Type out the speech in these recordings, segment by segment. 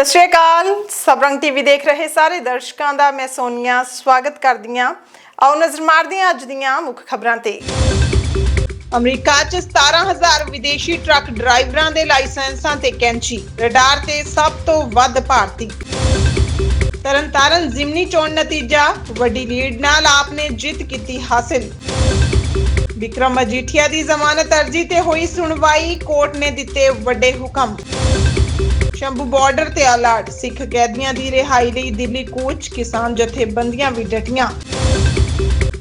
ਸਤਿ ਸ਼੍ਰੀ ਅਕਾਲ। ਸਬਰੰਗ ਟੀਵੀ ਦੇਖ ਰਹੇ ਸਾਰੇ ਦਰਸ਼ਕਾਂ ਦਾ, ਮੈਂ ਸੋਨੀਆ, ਸਵਾਗਤ ਕਰਦੀ ਹਾਂ। ਆਓ ਨਜ਼ਰ ਮਾਰਦੇ ਹਾਂ ਅੱਜ ਦੀਆਂ ਮੁੱਖ ਖਬਰਾਂ ਤੇ। ਅਮਰੀਕਾ 'ਚ 17000 ਵਿਦੇਸ਼ੀ ਟਰੱਕ ਡਰਾਈਵਰਾਂ ਦੇ ਲਾਇਸੈਂਸਾਂ ਤੇ ਕੈਂਚੀ, ਰਡਾਰ ਤੇ ਸਭ ਤੋਂ ਵੱਧ ਭਾਰਤੀ। ਤਰਨਤਾਰਨ ਜ਼ਿਮਨੀ ਚੋਣ ਨਤੀਜਾ, ਵੱਡੀ ਲੀਡ ਨਾਲ ਆਪ ਨੇ ਜਿੱਤ ਕੀਤੀ ਹਾਸਿਲ। ਵਿਕਰਮ ਮਜੀਠੀਆ ਦੀ ਜ਼ਮਾਨਤ ਅਰਜ਼ੀ ਤੇ ਹੋਈ ਸੁਣਵਾਈ, ਕੋਰਟ ਨੇ ਦਿੱਤੇ ਵੱਡੇ ਹੁਕਮ। ਸ਼ੰਭੂ ਬਾਰਡਰ ਤੇ ਅਲਰਟ ਸਿੱਖ ਕੈਦੀਆਂ ਦੀ ਰਿਹਾਈ ਲਈ ਦਿੱਲੀ ਕੂਚ ਕਿਸਾਨ ਜਥੇਬੰਦੀਆਂ ਵੀ ਡਟੀਆਂ।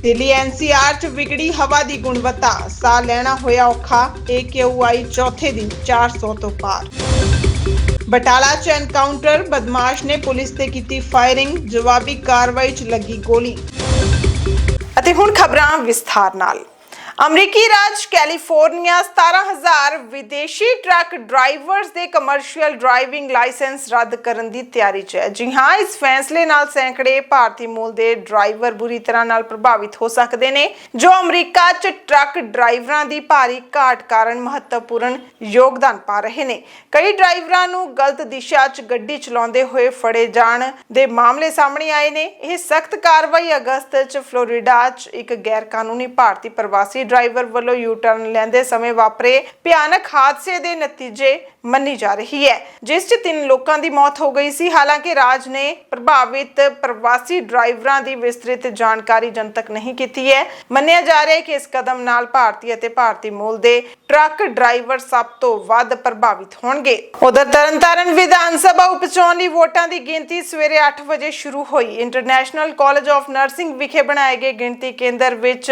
ਦਿੱਲੀ ਐਨਸੀਆਰ ਚ ਵਿਗੜੀ ਹਵਾ ਦੀ ਗੁਣਵੱਤਾ, ਸਾਹ ਲੈਣਾ ਹੋਇਆ ਔਖਾ AQI ਚੌਥੇ ਦਿਨ 400 ਤੋਂ ਪਾਰ। ਬਟਾਲਾ ਚ ਐਨਕਾਊਂਟਰ ਬਦਮਾਸ਼ ਨੇ ਪੁਲਿਸ ਤੇ ਕੀਤੀ ਫਾਇਰਿੰਗ ਜਵਾਬੀ ਕਾਰਵਾਈ ਚ ਲੱਗੀ ਗੋਲੀ। ਅਤੇ ਹੁਣ ਖਬਰਾਂ ਵਿਸਥਾਰ ਨਾਲ। ਅਮਰੀਕੀ ਰਾਜ ਕੈਲੀਫੋਰਨੀਆ 17000 ਵਿਦੇਸ਼ੀ ਟਰੱਕ ਡਰਾਈਵਰਸ ਦੇ ਕਮਰਸ਼ੀਅਲ ਡਰਾਈਵਿੰਗ ਲਾਇਸੈਂਸ ਰੱਦ ਕਰਨ ਦੀ ਤਿਆਰੀ 'ਚ ਹੈ। ਜੀ ਹਾਂ, ਇਸ ਫੈਸਲੇ ਨਾਲ ਸੈਂਕੜੇ ਭਾਰਤੀ ਮੂਲ ਦੇ ਡਰਾਈਵਰ ਬੁਰੀ ਤਰ੍ਹਾਂ ਨਾਲ ਪ੍ਰਭਾਵਿਤ ਹੋ ਸਕਦੇ ਨੇ, ਜੋ ਅਮਰੀਕਾ 'ਚ ਟਰੱਕ ਡਰਾਈਵਰਾਂ ਦੀ ਭਾਰੀ ਘਾਟ ਕਾਰਨ ਮਹੱਤਵਪੂਰਨ ਯੋਗਦਾਨ ਪਾ ਰਹੇ ਨੇ। ਕਈ ਡਰਾਈਵਰਾਂ ਨੂੰ ਗਲਤ ਦਿਸ਼ਾ 'ਚ ਗੱਡੀ ਚਲਾਉਂਦੇ ਹੋਏ ਫੜੇ ਜਾਣ ਦੇ ਮਾਮਲੇ ਸਾਹਮਣੇ ਆਏ ਨੇ। ਇਹ ਸਖਤ ਕਾਰਵਾਈ ਅਗਸਤ 'ਚ ਫਲੋਰੀਡਾ 'ਚ ਇੱਕ ਗੈਰ ਕਾਨੂੰਨੀ ਭਾਰਤੀ ਪ੍ਰਵਾਸੀ ਡਰਾਈਵਰ ਵੱਲੋਂ ਯੂ ਟਰਨ ਲੈਂਦੇ ਸਮੇਂ ਵਾਪਰੇ ਭਿਆਨਕ ਹਾਦਸੇ ਦੇ ਨਤੀਜੇ ਮੰਨੀ ਜਾ ਰਹੀ ਹੈ। ਜਿਸ 'ਚ ਤਿੰਨ ਲੋਕਾਂ ਦੀ ਮੌਤ ਹੋ ਗਈ ਸੀ। ਹਾਲਾਂਕਿ ਰਾਜ ਨੇ ਪ੍ਰਭਾਵਿਤ ਪ੍ਰਵਾਸੀ ਡਰਾਈਵਰਾਂ ਦੀ ਵਿਸਤ੍ਰਿਤ ਜਾਣਕਾਰੀ ਜਨਤਕ ਨਹੀਂ ਕੀਤੀ ਹੈ। ਮੰਨਿਆ ਜਾ ਰਿਹਾ ਹੈ ਕਿ ਇਸ ਕਦਮ ਨਾਲ ਭਾਰਤੀ ਅਤੇ ਭਾਰਤੀ ਮੂਲ ਦੇ ਟਰੱਕ ਡਰਾਈਵਰ ਸਭ ਤੋਂ ਵੱਧ ਪ੍ਰਭਾਵਿਤ ਹੋਣਗੇ। ਉਧਰ ਤਰਨਤਾਰਨ ਵਿਧਾਨ ਸਭਾ ਉਪਚੋਣ ਲਈ ਵੋਟਾਂ ਦੀ ਗਿਣਤੀ ਸਵੇਰੇ 8 ਵਜੇ ਸ਼ੁਰੂ ਹੋਈ। ਇੰਟਰਨੈਸ਼ਨਲ ਕਾਲਜ ਆਫ ਨਰਸਿੰਗ ਵਿਖੇ ਬਣਾਏ ਗਏ ਗਿਣਤੀ ਕੇਂਦਰ ਵਿੱਚ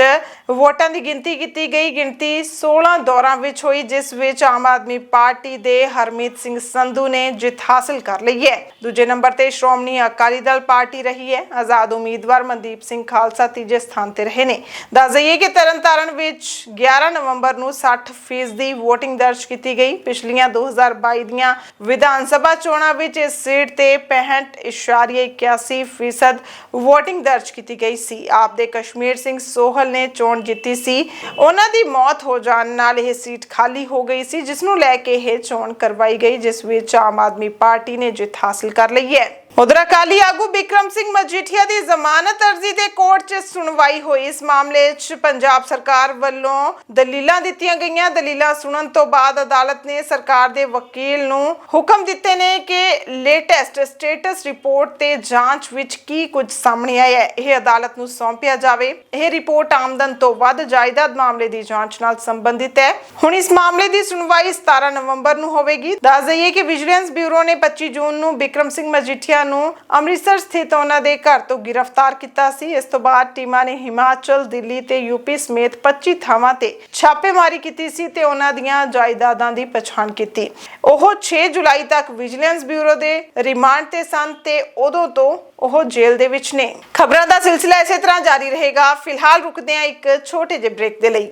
ਵੋਟਾਂ ਦੀ ਗਿਣਤੀ ਕੀਤੀ ਗਈ। ਗਿਣਤੀ 16 ਦੌਰਾਂ ਵਿੱਚ ਹੋਈ, ਜਿਸ ਵਿੱਚ ਆਮ ਆਦਮੀ ਪਾਰਟੀ ਦੇ ਹਰਮੀਤ ਸਿੰਘ ਸੰਧੂ ਨੇ ਜਿੱਤ ਹਾਸਲ ਕਰ ਲਈ ਹੈ। ਦੂਜੇ ਨੰਬਰ ਤੇ ਸ਼੍ਰੋਮਣੀ ਅਕਾਲੀ ਦਲ ਪਾਰਟੀ ਰਹੀ ਹੈ। ਆਜ਼ਾਦ ਉਮੀਦਵਾਰ ਮਨਦੀਪ ਸਿੰਘ ਖਾਲਸਾ ਤੀਜੇ ਸਥਾਨ ਤੇ ਰਹੇ ਨੇ। ਦੱਸ ਦਈਏ ਕਿ ਤਰਨਤਾਰਨ ਵਿੱਚ 11 ਨਵੰਬਰ ਨੂੰ 60 ਫੀਸਦੀ VOTING ਦਰਜ ਕੀਤੀ ਗਈ। ਪਿਛਲੀਆਂ 2022 ਦੀਆਂ ਵਿਧਾਨ ਸਭਾ ਚੋਣਾਂ ਵਿੱਚ ਇਸ ਸੀਟ ਤੇ 65.81 ਫੀਸਦ VOTING ਦਰਜ ਕੀਤੀ ਗਈ ਸੀ। ਆਪ ਦੇ ਕਸ਼ਮੀਰ ਸਿੰਘ ਸੋਹਲ ਨੇ ਚੋਣ ਜਿੱਤੀ ਸੀ। ਉਹਨਾਂ ਦੀ ਮੌਤ ਹੋ ਜਾਣ ਨਾਲ ਇਹ ਸੀਟ ਖਾਲੀ ਹੋ ਗਈ ਸੀ, ਜਿਸ ਨੂੰ ਲੈ ਕੇ ਇਹ ਚੋਣ ਕਰਵਾਈ ਗਈ ਜਿਸ ਵਿੱਚ ਆਮ ਆਦਮੀ ਪਾਰਟੀ ਨੇ ਜਿੱਤ ਹਾਸਲ ਕਰ ਲਈ ਹੈ। ਉਧਰ ਅਕਾਲੀ ਆਗੂ ਬਿਕਰਮ ਸਿੰਘ ਮਜੀਠੀਆ ਦੀ ਜ਼ਮਾਨਤ ਅਰਜ਼ੀ ਤੇ ਕੋਰਟ 'ਚ ਸੁਣਵਾਈ ਹੋਈ। ਇਸ ਮਾਮਲੇ 'ਚ ਪੰਜਾਬ ਸਰਕਾਰ ਵੱਲੋਂ ਦਲੀਲਾਂ ਦਿੱਤੀਆਂ ਗਈਆਂ। ਦਲੀਲਾਂ ਸੁਣਨ ਤੋਂ ਬਾਅਦ ਅਦਾਲਤ ਨੇ ਸਰਕਾਰ ਦੇ ਵਕੀਲ ਨੂੰ ਹੁਕਮ ਦਿੱਤੇ ਨੇ ਕਿ ਲੇਟੈਸਟ ਸਟੇਟਸ ਰਿਪੋਰਟ ਤੇ ਜਾਂਚ ਵਿੱਚ ਕੀ ਕੁਝ ਸਾਹਮਣੇ ਆਇਆ ਹੈ। ਇਹ ਅਦਾਲਤ ਨੂੰ ਸੌਂਪਿਆ ਜਾਵੇ। ਇਹ ਰਿਪੋਰਟ ਆਮਦਨ ਤੋਂ ਵੱਧ ਜਾਇਦਾਦ ਮਾਮਲੇ ਦੀ ਜਾਂਚ ਨਾਲ ਸੰਬੰਧਿਤ ਹੈ। ਹੁਣ ਇਸ ਮਾਮਲੇ ਦੀ ਸੁਣਵਾਈ 17 ਨਵੰਬਰ ਨੂੰ ਹੋਵੇਗੀ। ਦੱਸ ਦਈਏ ਕਿ ਵਿਜੀਲੈਂਸ ਬਿਊਰੋ ਨੇ 25 ਜੂਨ ਨੂੰ ਬਿਕਰਮ ਸਿੰਘ ਮਜੀਠੀਆ ਨੂੰ ਅੰਮ੍ਰਿਤਸਰ ਸਥਿਤ ਉਹਨਾਂ ਦੇ ਘਰ ਤੋਂ ਗ੍ਰਿਫਤਾਰ ਕੀਤਾ ਸੀ। ਇਸ ਤੋਂ ਬਾਅਦ ਟੀਮਾਂ ਨੇ ਹਿਮਾਚਲ, ਦਿੱਲੀ ਤੇ ਯੂਪੀ ਸਮੇਤ 25 ਥਾਵਾਂ ਤੇ ਛਾਪੇਮਾਰੀ ਕੀਤੀ ਸੀ ਤੇ ਉਹਨਾਂ ਦੀਆਂ ਜਾਇਦਾਦਾਂ ਦੀ ਪਛਾਣ ਕੀਤੀ। ਉਹ 6 ਜੁਲਾਈ ਤੱਕ ਵਿਜੀਲੈਂਸ ਬਿਊਰੋ ਦੇ ਰਿਮਾਂਡ ਤੇ ਸਨ ਤੇ ਉਦੋਂ ਤੋਂ ਉਹ ਜੇਲ੍ਹ ਦੇ ਵਿੱਚ ਨੇ। ਖਬਰਾਂ ਦਾ ਸਿਲਸਿਲਾ ਇਸੇ ਤਰ੍ਹਾਂ ਜਾਰੀ ਰਹੇਗਾ। ਫਿਲਹਾਲ ਰੁਕਦੇ ਹਾਂ ਇੱਕ ਛੋਟੇ ਜਿਹੇ ਬ੍ਰੇਕ ਦੇ ਲਈ।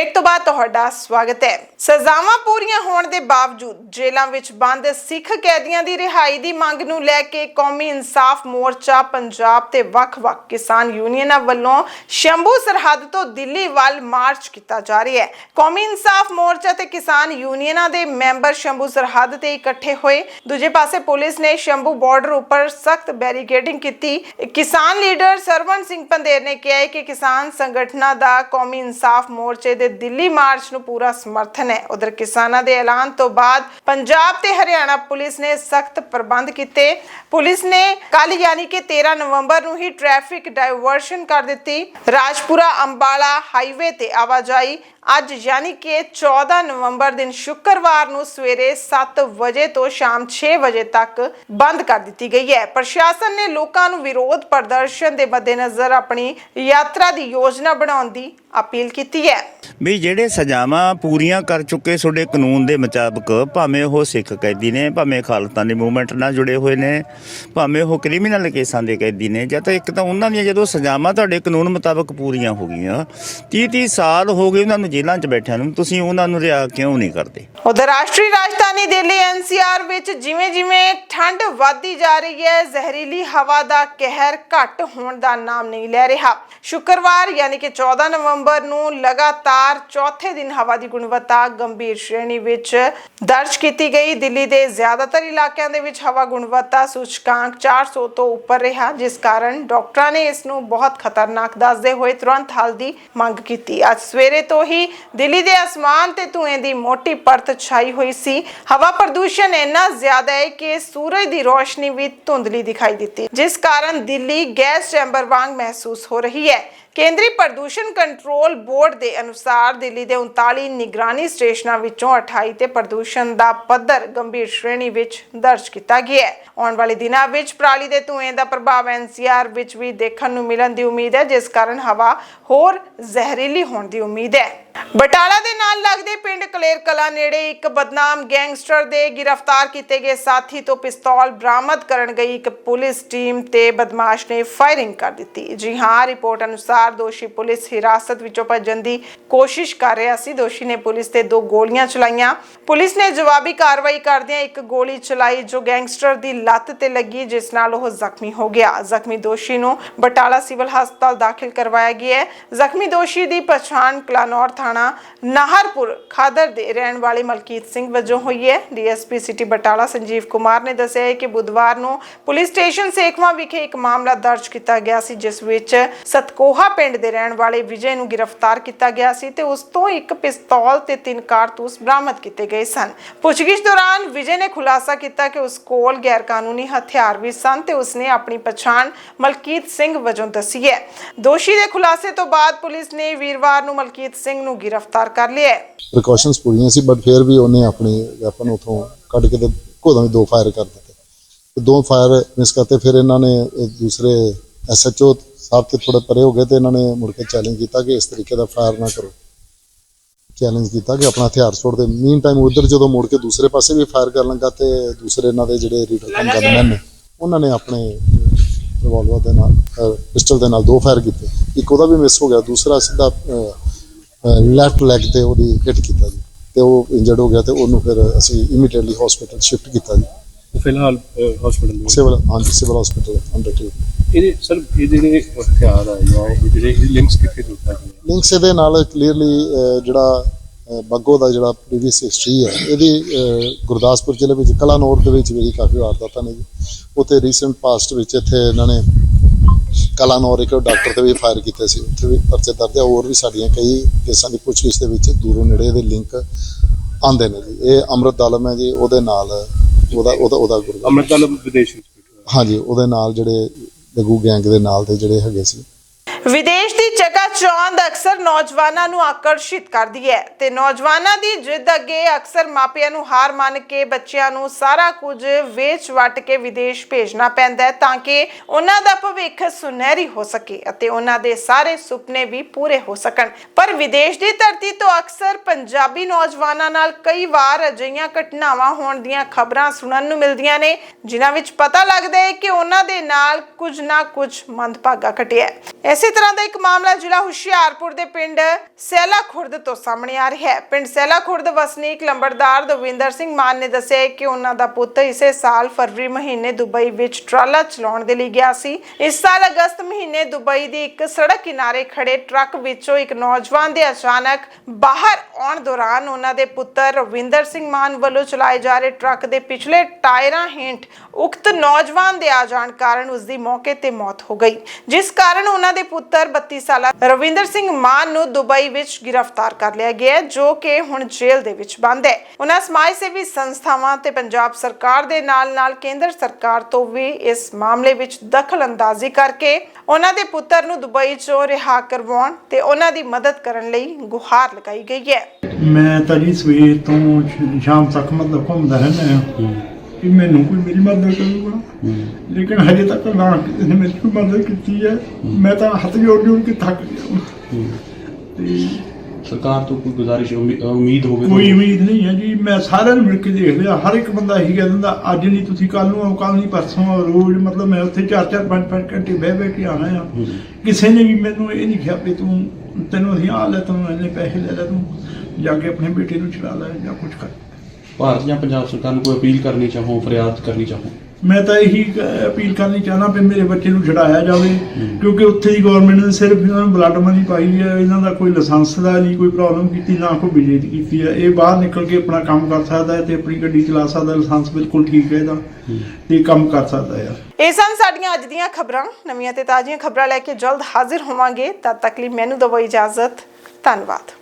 ਬ੍ਰੇਕ ਤੋਂ ਬਾਅਦ ਤੁਹਾਡਾ ਸਵਾਗਤ ਹੈ। ਸਜ਼ਾਵਾਂ ਪੂਰੀਆਂ ਹੋਣ ਦੇ ਬਾਵਜੂਦ ਜੇਲ੍ਹਾਂ ਵਿੱਚ ਬੰਦ ਸਿੱਖ ਕੈਦੀਆਂ ਦੀ ਰਿਹਾਈ ਦੀ ਮੰਗ ਨੂੰ ਲੈ ਕੇ ਕੌਮੀ ਇਨਸਾਫ ਮੋਰਚਾ ਪੰਜਾਬ ਤੇ ਵੱਖ-ਵੱਖ ਕਿਸਾਨ ਯੂਨੀਅਨਾਂ ਵੱਲੋਂ ਸ਼ੰਭੂ ਸਰਹੱਦ ਤੋਂ ਦਿੱਲੀ ਵੱਲ ਮਾਰਚ ਕੀਤਾ ਜਾ ਰਿਹਾ ਹੈ। ਕੌਮੀ ਇਨਸਾਫ ਮੋਰਚਾ ਤੇ ਕਿਸਾਨ ਯੂਨੀਅਨਾਂ ਦੇ ਮੈਂਬਰ ਸ਼ੰਭੂ ਸਰਹੱਦ ਤੇ ਇਕੱਠੇ ਹੋਏ। ਦੂਜੇ ਪਾਸੇ ਪੁਲਿਸ ਨੇ ਸ਼ੰਭੂ ਬਾਰਡਰ ਉੱਪਰ ਸਖਤ ਬੈਰੀਕੇਡਿੰਗ ਕੀਤੀ। ਕਿਸਾਨ ਲੀਡਰ ਸਰਵਨ ਸਿੰਘ ਪੰਦੇਰ ਨੇ ਕਿਹਾ ਹੈ ਕਿ ਕਿਸਾਨ ਸੰਗਠਨਾਂ ਦਾ ਕੌਮੀ ਇਨਸਾਫ ਮੋਰਚੇ ਦੇ ਦਿੱਲੀ ਮਾਰਚ ਨੂੰ ਪੂਰਾ ਸਮਰਥਨ ਹੈ। ਉਧਰ ਕਿਸਾਨਾਂ ਦੇ ਐਲਾਨ ਤੋਂ ਬਾਅਦ ਪੰਜਾਬ ਤੇ ਹਰਿਆਣਾ ਪੁਲਿਸ ਨੇ ਸਖਤ ਪ੍ਰਬੰਧ ਕੀਤੇ। ਪੁਲਿਸ ਨੇ ਕੱਲ ਯਾਨੀ ਕਿ 13 ਨਵੰਬਰ ਨੂੰ ਹੀ ਟ੍ਰੈਫਿਕ ਡਾਇਵਰਸ਼ਨ ਕਰ ਦਿੱਤੀ। ਰਾਜਪੁਰਾ, ਅੰਬਾਲਾ ਹਾਈਵੇ ਤੇ ਆਵਾਜਾਈ ਅੱਜ ਯਾਨੀ ਕਿ 14 ਨਵੰਬਰ ਦਿਨ ਸ਼ੁੱਕਰਵਾਰ ਨੂੰ ਸਵੇਰੇ 7 ਵਜੇ ਤੋਂ ਸ਼ਾਮ 6 ਵਜੇ ਤੱਕ ਬੰਦ ਕਰ ਦਿੱਤੀ ਗਈ ਹੈ। ਪ੍ਰਸ਼ਾਸਨ ਨੇ ਲੋਕਾਂ ਨੂੰ ਵਿਰੋਧ ਪ੍ਰਦਰਸ਼ਨ ਦੇ ਮੱਦੇਨਜ਼ਰ ਆਪਣੀ ਯਾਤਰਾ ਦੀ ਯੋਜਨਾ ਬਣਾਉਣ ਦੀ ਅਪੀਲ ਕੀਤੀ ਹੈ। ਵੀ ਜਿਹੜੇ ਸਜ਼ਾਵਾਂ ਪੂਰੀਆਂ ਕਰ ਚੁੱਕੇ ਤੁਹਾਡੇ ਕਾਨੂੰਨ ਦੇ ਮੁਤਾਬਕ ਭਾਵੇਂ ਉਹ ਸਿੱਖ ਕੈਦੀ ਨੇ, ਭਾਵੇਂ ਖਾਲਸਤਾਨੀ ਮੂਵਮੈਂਟ ਨਾਲ ਜੁੜੇ ਹੋਏ ਨੇ, ਭਾਵੇਂ ਉਹ ਕ੍ਰਿਮੀਨਲ ਕੇਸਾਂ ਦੇ ਕੈਦੀ ਨੇ ਜਾਂ ਤਾਂ ਇੱਕ ਤਾਂ ਉਹਨਾਂ ਦੀਆਂ ਜਦੋਂ ਸਜ਼ਾਵਾਂ ਤੁਹਾਡੇ ਕਾਨੂੰਨ ਮੁਤਾਬਕ ਪੂਰੀਆਂ ਹੋ ਗਈਆਂ 30 30 ਸਾਲ ਹੋ ਗਏ ਉਹਨਾਂ ਨੂੰ ਜੇਲ੍ਹਾਂ 'ਚ ਬੈਠਿਆਂ ਨੂੰ, ਤੁਸੀਂ ਉਹਨਾਂ ਨੂੰ ਰਿਹਾ ਕਿਉਂ ਨਹੀਂ ਕਰਦੇ? ਉਧਰ ਰਾਸ਼ਟਰੀ ਰਾਜਧਾਨੀ ਦਿੱਲੀ ਐਨਸੀਆਰ ਵਿੱਚ ਜਿਵੇਂ-ਜਿਵੇਂ ਠੰਡ ਵਧਦੀ ਜਾ ਰਹੀ ਹੈ, ਜ਼ਹਿਰੀਲੀ ਹਵਾ ਦਾ ਕਹਿਰ ਘੱਟ ਹੋਣ ਦਾ ਨਾਮ ਨਹੀਂ ਲੈ ਰਿਹਾ। ਸ਼ੁੱਕਰਵਾਰ ਯਾਨੀ ਕਿ 14 ਨਵੰਬਰ ਨੂੰ ਲਗਾਤਾਰ ਚੌਥੇ ਦਿਨ ਹਵਾ ਦੀ ਗੁਣਵੱਤਾ ਗੰਭੀਰ ਸ਼੍ਰੇਣੀ ਵਿੱਚ ਦਰਜ ਕੀਤੀ ਗਈ। ਦਿੱਲੀ ਦੇ ਜ਼ਿਆਦਾਤਰ ਇਲਾਕਿਆਂ ਦੇ ਵਿੱਚ ਹਵਾ ਗੁਣਵੱਤਾ ਸੂਚਕਾਂਕ 400 ਤੋਂ ਉੱਪਰ ਰਿਹਾ, ਜਿਸ ਕਾਰਨ ਡਾਕਟਰਾਂ ਨੇ ਇਸ ਨੂੰ ਬਹੁਤ ਖਤਰਨਾਕ ਦੱਸਦੇ ਹੋਏ ਤੁਰੰਤ ਹੱਲ ਦੀ ਮੰਗ ਕੀਤੀ। ਅੱਜ ਸਵੇਰੇ ਤੋਂ ਹੀ ਦਿੱਲੀ ਦੇ ਅਸਮਾਨ ਤੇ ਧੂਏ ਦੀ ਮੋਟੀ ਪਰਤ ਛਾਈ ਹੋਈ ਸੀ। ਹਵਾ ਪ੍ਰਦੂਸ਼ਣ ਇੰਨਾ ਜ਼ਿਆਦਾ ਹੈ ਕਿ ਸੂਰਜ ਦੀ ਰੋਸ਼ਨੀ ਵੀ ਧੁੰਦਲੀ ਦਿਖਾਈ ਦਿੱਤੀ। ਜਿਸ ਕਾਰਨ ਦਿੱਲੀ ਗੈਸ ਚੈਂਬਰ ਵਾਂਗ ਮਹਿਸੂਸ ਹੋ ਰਹੀ ਹੈ। ਕੇਂਦਰੀ ਪ੍ਰਦੂਸ਼ਣ ਕੰਟਰੋਲ ਬੋਰਡ ਦੇ ਅਨੁਸਾਰ ਦਿੱਲੀ ਦੇ 39 ਨਿਗਰਾਨੀ ਸਟੇਸ਼ਨਾਂ ਵਿੱਚੋਂ 28 ਤੇ ਪ੍ਰਦੂਸ਼ਣ ਦਾ ਪੱਧਰ ਗੰਭੀਰ ਸ਼੍ਰੇਣੀ ਵਿੱਚ ਦਰਜ ਕੀਤਾ ਗਿਆ ਹੈ। ਆਉਣ ਵਾਲੇ ਦਿਨਾਂ ਵਿੱਚ ਪਰਾਲੀ ਦੇ ਧੂਏ ਦਾ ਪ੍ਰਭਾਵ ਐਨਸੀਆਰ ਵਿੱਚ ਵੀ ਦੇਖਣ ਨੂੰ ਮਿਲਣ ਦੀ ਉਮੀਦ ਹੈ, ਜਿਸ ਕਾਰਨ ਹਵਾ ਹੋਰ ਜ਼ਹਿਰੀਲੀ ਹੋਣ ਦੀ ਉਮੀਦ ਹੈ। ਬਟਾਲਾ ਦੇ ਨਾਲ ਲੱਗਦੇ ਪਿੰਡ ਕਲੇਰ ਕਲਾ ਨੇੜੇ ਇੱਕ ਬਦਨਾਮ ਗੈਂਗਸਟਰ ਦੇ ਗ੍ਰਿਫਤਾਰ ਕੀਤੇ ਗਏ ਸਾਥੀ ਤੋਂ ਪਿਸਤੌਲ ਬਰਾਮਦ ਕਰਨ ਗਈ ਇੱਕ ਪੁਲਿਸ ਟੀਮ ਤੇ ਬਦਮਾਸ਼ ਨੇ ਫਾਇਰਿੰਗ ਕਰ ਦਿੱਤੀ। ਜੀ ਹਾਂ, ਰਿਪੋਰਟ ਅਨੁਸਾਰ ਦੋਸ਼ੀ ਪੁਲਿਸ ਹਿਰਾਸਤ ਵਿੱਚੋਂ ਭੱਜਣ ਦੀ ਕੋਸ਼ਿਸ਼ ਕਰ ਰਿਹਾ ਸੀ। ਦੋਸ਼ੀ ਨੇ ਪੁਲਿਸ ਤੇ ਦੋ ਗੋਲੀਆਂ ਚਲਾਈਆਂ। ਪੁਲਿਸ ਨੇ ਜਵਾਬੀ ਕਾਰਵਾਈ ਕਰਦਿਆਂ ਇੱਕ ਗੋਲੀ ਚਲਾਈ ਜੋ ਗੈਂਗਸਟਰ ਦੀ ਲੱਤ ਤੇ ਲੱਗੀ, ਜਿਸ ਨਾਲ ਉਹ ਜ਼ਖਮੀ ਹੋ ਗਿਆ। ਜ਼ਖਮੀ ਦੋਸ਼ੀ ਨੂੰ ਬਟਾਲਾ ਸਿਵਲ ਹਸਪਤਾਲ ਦਾਖਲ ਕਰਵਾਇਆ ਗਿਆ ਹੈ। ਜ਼ਖਮੀ ਦੋਸ਼ੀ ਦੀ ਪਛਾਣ ਕਲਾਨੌਰ ਥਾਣਾ ਨਾਹਰਪੁਰ ਖਾਦਰ ਦੇ ਰਹਿਣ ਵਾਲੇ ਮਲਕੀਤ ਸਿੰਘ ਵਜੋਂ ਹੋਈ ਹੈ। ਡੀਐਸਪੀ ਸਿਟੀ ਬਟਾਲਾ ਸੰਜੀਵ ਕੁਮਾਰ ਨੇ ਦੱਸਿਆ ਹੈ ਕਿ ਬੁੱਧਵਾਰ ਨੂੰ ਪੁਲਿਸ ਸਟੇਸ਼ਨ ਸੇਖਵਾ ਵਿਖੇ ਇੱਕ ਮਾਮਲਾ ਦਰਜ ਕੀਤਾ ਗਿਆ ਸੀ, ਜਿਸ ਵਿੱਚ ਸਤਕੋਹਾ ਪਿੰਡ ਦੇ ਰਹਿਣ ਵਾਲੇ ਵਿਜੇ ਨੂੰ ਗ੍ਰਿਫਤਾਰ ਕੀਤਾ ਗਿਆ ਸੀ ਤੇ ਉਸ ਤੋਂ ਇੱਕ ਪਿਸਤੌਲ ਤੇ ਤਿੰਨ ਕਾਰਤੂਸ ਬਰਾਮਦ ਕੀਤੇ ਗਏ ਸਨ। ਪੁੱਛਗਿੱਛ ਦੌਰਾਨ ਵਿਜੇ ਨੇ ਖੁਲਾਸਾ ਕੀਤਾ ਕਿ ਉਸ ਕੋਲ ਗੈਰ ਹਥਿਆਰ ਵੀ ਸਨ ਤੇ ਉਸਨੇ ਆਪਣੀ ਪਛਾਣ ਮਲਕੀਤ ਸਿੰਘ ਵਜੋਂ ਦੱਸੀ ਹੈ। ਦੋਸ਼ੀ ਦੇ ਖੁਲਾਸੇ ਤੋਂ ਬਾਅਦ ਪੁਲਿਸ ਨੇ ਵੀਰਵਾਰ ਨੂੰ ਮਲਕੀਤ ਸਿੰਘ ਨੂੰ ਗ੍ਰਿਫਤਾਰ ਕਰ ਲਿਆ ਹੈ। ਪ੍ਰੀਕਾਸ਼ਨਸ ਪੂਰੀਆਂ ਸੀ ਬਟ ਫਿਰ ਵੀ ਉਹਨੇ ਆਪਣੇ ਵੈਪਨ ਉਥੋਂ ਕੱਢ ਕੇ ਤੇ ਘੋੜਾਂ ਦੋ ਫਾਇਰ ਕਰ ਦਿੱਤੇ। ਦੋ ਫਾਇਰ ਮਿਸ ਕਰਤੇ, ਫਿਰ ਇਹਨਾਂ ਨੇ ਦੂਸਰੇ ਐਸਐਚਓ ਸਾਹਿਬ ਤੇ ਥੋੜੇ ਪਰੇ ਹੋ ਗਏ ਤੇ ਇਹਨਾਂ ਨੇ ਮੁੜ ਕੇ ਚੈਲੰਜ ਕੀਤਾ ਕਿ ਇਸ ਤਰੀਕੇ ਦਾ ਫਾਇਰ ਨਾ ਕਰੋ। ਚੈਲੰਜ ਕੀਤਾ ਕਿ ਆਪਣਾ ਹਥਿਆਰ ਸੁੱਟ ਦੇ। ਮੀਨ ਟਾਈਮ ਉਧਰ ਜਦੋਂ ਮੁੜ ਕੇ ਦੂਸਰੇ ਪਾਸੇ ਵੀ ਫਾਇਰ ਕਰਨ ਲੱਗਾ ਤੇ ਦੂਸਰੇ ਇਹਨਾਂ ਦੇ ਜਿਹੜੇ ਰੀਡਰ ਕੰਮ ਗਨਮੈਨ ਨੇ ਉਹਨਾਂ ਨੇ ਆਪਣੇ ਰਿਵਾਲਵਰ ਦੇ ਨਾਲ ਪਿਸਟਲ ਦੇ ਨਾਲ ਦੋ ਫਾਇਰ ਕੀਤੇ। ਇੱਕ ਉਹਦਾ ਵੀ ਮਿਸ ਹੋ ਗਿਆ ਦੂਸਰਾ ਸਿੱਧਾ ਲੈਫਟ ਲੈਗ ਤੇ ਉਹਦੀ ਹਿੱਟ ਕੀਤਾ ਜੀ। ਤੇ ਉਹ ਇੰਜਰਡ ਹੋ ਗਿਆ ਤੇ ਉਹਨੂੰ ਫਿਰ ਅਸੀਂ ਇਮੀਡੀਏਟਲੀ ਹਸਪੀਟਲ ਸ਼ਿਫਟ ਕੀਤਾ ਜੀ। ਉਹ ਫਿਲਹਾਲ ਹਸਪੀਟਲ ਦੇ ਵਿੱਚ? ਸਿਵਲ ਹਾਂਜੀ ਸਿਵਲ ਹਸਪੀਟਲ ਅੰਡਰ ਟ੍ਰੀਟਮੈਂਟ ਇਹਦੇ ਸਰ ਇਹ ਜਿਹੜੇ ਹਥਿਆਰ ਆ ਜਾਂ ਇਹ ਜਿਹੜੇ ਲਿੰਕਸ ਕਿੱਥੇ ਜੁੜਦਾ ਹੈ ਲਿੰਕਸ ਇਹਦੇ ਨਾਲ ਕਲੀਅਰਲੀ ਜਿਹੜਾ ਬੱਗੋ ਦਾ ਜਿਹੜਾ ਪ੍ਰੀਵੀਅਸ ਹਿਸਟਰੀ ਹੈ ਇਹਦੀ ਗੁਰਦਾਸਪੁਰ ਜ਼ਿਲ੍ਹੇ ਵਿੱਚ ਕਲਾਨੌਰ ਦੇ ਵਿੱਚ ਵੀ ਕਾਫੀ ਵਾਰਦਾਤਾਂ ਨੇ ਜੀ। ਉੱਥੇ ਰੀਸੈਂਟ ਪਾਸਟ ਵਿੱਚ ਇੱਥੇ ਇਹਨਾਂ ਨੇ ਕਲਾਨੌਰ ਇੱਕ ਡਾਕਟਰ ਤੇ ਵੀ ਫਾਇਰ ਕੀਤੇ ਸੀ ਉੱਥੇ ਵੀ ਪਰਚੇ ਦਰਜ ਹੈ ਹੋਰ ਵੀ ਸਾਡੀਆਂ ਕਈ ਕੇਸਾਂ ਦੀ ਪੁੱਛਗਿੱਛ ਦੇ ਵਿੱਚ ਦੂਰੋਂ ਨੇੜੇ ਇਹਦੇ ਲਿੰਕ ਆਂਦੇ ਨੇ ਜੀ। ਇਹ ਅੰਮ੍ਰਿਤ ਦਾਲਮ ਹੈ ਜੀ ਉਹਦੇ ਨਾਲ ਉਹਦਾ ਉਹਦਾ ਉਹਦਾ ਗੁਰੂ ਅੰਮ੍ਰਿਤਪਾਲ ਵਿਦੇਸ਼ ਵਿੱਚ। ਹਾਂਜੀ ਉਹਦੇ ਨਾਲ ਜਿਹੜੇ ਗੱਗੂ ਗੈਂਗ ਦੇ ਨਾਲ ਦੇ ਜਿਹੜੇ ਹੈਗੇ ਸੀ। ਵਿਦੇਸ਼ ਦੀ ਅਕਸਰ ਨੌਜਵਾਨਾਂ ਨੂੰ ਆਕਰਸ਼ਿਤ ਕਰਦੀ ਹੈ ਤੇ ਨੌਜਵਾਨਾਂ ਦੀ ਜਿੱਦ ਅੱਗੇ ਅਕਸਰ ਮਾਪਿਆਂ ਨੂੰ ਹਾਰ ਮੰਨ ਕੇ ਬੱਚਿਆਂ ਨੂੰ ਸਾਰਾ ਕੁਝ ਵੇਚ ਵਟ ਕੇ ਵਿਦੇਸ਼ ਭੇਜਣਾ ਪੈਂਦਾ ਹੈ ਤਾਂ ਕਿ ਉਹਨਾਂ ਦਾ ਭਵਿੱਖ ਸੁਨਹਿਰੀ ਹੋ ਸਕੇ ਅਤੇ ਉਹਨਾਂ ਦੇ ਸਾਰੇ ਸੁਪਨੇ ਵੀ ਪੂਰੇ ਹੋ ਸਕਣ। ਪਰ ਵਿਦੇਸ਼ ਦੀ ਧਰਤੀ ਤੋਂ ਅਕਸਰ ਪੰਜਾਬੀ ਨੌਜਵਾਨਾਂ ਨਾਲ ਕਈ ਵਾਰ ਅਜਿਹੀਆਂ ਘਟਨਾਵਾਂ ਹੋਣ ਦੀਆਂ ਖਬਰਾਂ ਸੁਣਨ ਨੂੰ ਮਿਲਦੀਆਂ ਨੇ, ਜਿਨ੍ਹਾਂ ਵਿੱਚ ਪਤਾ ਲੱਗਦਾ ਹੈ ਕਿ ਉਹਨਾਂ ਦੇ ਨਾਲ ਕੁਝ ਨਾ ਕੁਝ ਮੰਦਭਾਗਾ ਘਟਿਆ ਹੈ। ਇਸੇ ਤਰ੍ਹਾਂ ਦਾ ਇੱਕ ਮਾਮਲਾ ਜ਼ਿਲ੍ਹਾ ਹੁਸ਼ਿਆਰਪੁਰ ਦੇ ਪਿੰਡ ਸੈਲਾ ਖੁਰਦ ਤੋਂ ਸਾਹਮਣੇ ਆ ਰਿਹਾ ਹੈ। ਪਿੰਡ ਸੈਲਾ ਖੁਰਦ ਵਸਨੀਕ ਲੰਬੜਦਾਰ ਦਵਿੰਦਰ ਸਿੰਘ ਮਾਨ ਨੇ ਦੱਸਿਆ ਕਿ ਉਹਨਾਂ ਦਾ ਪੁੱਤ ਇਸੇ ਸਾਲ ਫਰਵਰੀ ਮਹੀਨੇ ਦੁਬਈ ਵਿੱਚ ਟਰਾਲਾ ਚਲਾਉਣ ਦੇ ਲਈ ਗਿਆ ਸੀ। ਇਸ ਸਾਲ ਅਗਸਤ ਮਹੀਨੇ ਦੁਬਈ ਦੀ ਇੱਕ ਸੜਕ ਕਿਨਾਰੇ ਖੜੇ ਟਰੱਕ ਵਿੱਚੋਂ ਇੱਕ ਨੌਜਵਾਨ ਦੇ ਅਚਾਨਕ ਬਾਹਰ ਆਉਣ ਦੌਰਾਨ ਉਹਨਾਂ ਦੇ ਪੁੱਤਰ ਰਵਿੰਦਰ ਸਿੰਘ ਮਾਨ ਵੱਲੋਂ ਚਲਾਏ ਜਾ ਰਹੇ ਟਰੱਕ ਦੇ ਪਿਛਲੇ ਟਾਇਰਾਂ ਹੇਠ ਉਕਤ ਨੌਜਵਾਨ ਦੇ ਆ ਜਾਣ ਕਾਰਨ ਉਸ ਦੀ ਮੌਕੇ ਤੇ ਮੌਤ ਹੋ ਗਈ। ਜਿਸ ਕਾਰਨ ਉਹਨਾਂ ਦੇ ਪੁੱਤਰ 32 ਸਾਲਾ ਰਵਿੰਦਰ ਸਿੰਘ ਮਾਨ ਨੂੰ ਦੁਬਈ ਵਿੱਚ ਗ੍ਰਿਫਤਾਰ ਕਰ ਲਿਆ ਗਿਆ ਹੈ, ਜੋ ਕਿ ਹੁਣ ਜੇਲ੍ਹ ਦੇ ਵਿੱਚ ਬੰਦ ਹੈ। ਉਹਨਾਂ ਸਮਾਜ ਸੇਵੀ ਸੰਸਥਾਵਾਂ ਤੇ ਪੰਜਾਬ ਸਰਕਾਰ ਦੇ ਨਾਲ-ਨਾਲ ਕੇਂਦਰ ਸਰਕਾਰ ਤੋਂ ਵੀ ਇਸ ਮਾਮਲੇ ਵਿੱਚ ਦਖਲ ਅੰਦਾਜ਼ੀ ਕਰਕੇ ਉਹਨਾਂ ਦੇ ਪੁੱਤਰ ਨੂੰ ਦੁਬਈ ਚੋਂ ਰਿਹਾ ਕਰਵਾਉਣ ਤੇ ਉਹਨਾਂ ਦੀ ਮਦਦ ਕਰਨ ਲਈ ਗੁਹਾਰ ਲਗਾਈ ਗਈ ਹੈ। ਮੈਂ ਤਾਂ ਜੀ ਸਵੇਰ ਤੋਂ ਸ਼ਾਮ ਤੱਕ ਮਤਲਬ ਘੁੰਮਦਾ ਰਹਿੰਦਾ ਹਾਂ। ਕਿ ਮੈਨੂੰ ਕੋਈ ਮੇਰੀ ਮਦਦ ਕਰੂਗਾ। ਲੇਕਿਨ ਹਜੇ ਤੱਕ ਨਾ ਕਿਸੇ ਨੇ ਮੇਰੀ ਕੋਈ ਮਦਦ ਕੀਤੀ ਹੈ। ਮੈਂ ਤਾਂ ਹੱਥ ਜੋੜ ਜੋੜ ਕੇ ਥੱਕ ਗਿਆ ਤੇ ਸਰਕਾਰ ਤੋਂ ਕੋਈ ਗੁਜ਼ਾਰਿਸ਼ ਉਮੀ- ਉਮੀਦ ਹੋਵੇ ਕੋਈ ਉਮੀਦ ਨਹੀਂ ਹੈ ਜੀ। ਮੈਂ ਸਾਰਿਆਂ ਨੂੰ ਮਿਲ ਕੇ ਦੇਖ ਲਿਆ। ਹਰ ਇੱਕ ਬੰਦਾ ਇਹੀ ਕਹਿ ਦਿੰਦਾ ਅੱਜ ਨਹੀਂ ਤੁਸੀਂ ਕੱਲ ਨੂੰ ਆਓ ਕੱਲ ਨਹੀਂ ਪਰਸੋਂ ਆਓ। ਰੋਜ਼ ਮਤਲਬ ਮੈਂ ਉੱਥੇ 4-4 5-5 ਘੰਟੇ ਬਹਿ ਬਹਿ ਕੇ ਆਣਾ ਆ। ਕਿਸੇ ਨੇ ਵੀ ਮੈਨੂੰ ਇਹ ਨਹੀਂ ਕਿਹਾ ਵੀ ਤੂੰ ਤੈਨੂੰ ਅਸੀਂ ਆ ਲੈ ਤੈਨੂੰ ਇੰਨੇ ਪੈਸੇ ਲੈ ਲੈ ਤੂੰ ਜਾ ਕੇ ਆਪਣੇ ਬੇਟੇ ਨੂੰ ਛੁਡਾ ਲੈ ਜਾਂ ਕੁਝ ਕਰ। ਭਾਰਤ ਜਾਂ ਪੰਜਾਬ ਸਰਕਾਰ ਨੂੰ ਕੋਈ ਅਪੀਲ ਕਰਨੀ ਚਾਹੋ ਫਰਿਆਦ ਕਰਨੀ ਚਾਹੋ? ਮੈਂ ਤਾਂ ਇਹੀ ਅਪੀਲ ਕਰਨੀ ਚਾਹਨਾ ਵੀ ਮੇਰੇ ਬੱਚੇ ਨੂੰ ਛਡਾਇਆ ਜਾਵੇ ਕਿਉਂਕਿ ਉੱਥੇ ਦੀ ਗਵਰਨਮੈਂਟ ਨੇ ਸਿਰਫ ਇਹਨਾਂ ਨੂੰ ਬਲੱਡ ਮਨੀ ਪਾਈ ਹੈ ਇਹਨਾਂ ਦਾ ਕੋਈ ਲਾਇਸੈਂਸ ਦਾ ਨਹੀਂ ਕੋਈ ਪ੍ਰੋਬਲਮ ਕੀਤੀ ਨਾ ਕੋਈ ਬਿਜਲੀ ਦੀ ਕੀਤੀ ਹੈ। ਇਹ ਬਾਹਰ ਨਿਕਲ ਕੇ ਆਪਣਾ ਕੰਮ ਕਰ ਸਕਦਾ ਹੈ ਤੇ ਆਪਣੀ ਗੱਡੀ ਚਲਾ ਸਕਦਾ ਲਾਇਸੈਂਸ ਬਿਲਕੁਲ ਠੀਕ ਹੈ ਇਹਦਾ ਤੇ ਕੰਮ ਕਰ ਸਕਦਾ ਹੈ। ਇਹ ਸਨ ਸਾਡੀਆਂ ਅੱਜ ਦੀਆਂ ਖਬਰਾਂ। ਨਵੀਆਂ ਤੇ ਤਾਜ਼ੀਆਂ ਖਬਰਾਂ ਲੈ ਕੇ ਜਲਦ ਹਾਜ਼ਰ ਹੋਵਾਂਗੇ। ਤਦ ਤੱਕ ਲਈ ਮੈਨੂੰ ਦਿਓ ਇਜਾਜ਼ਤ। ਧੰਨਵਾਦ।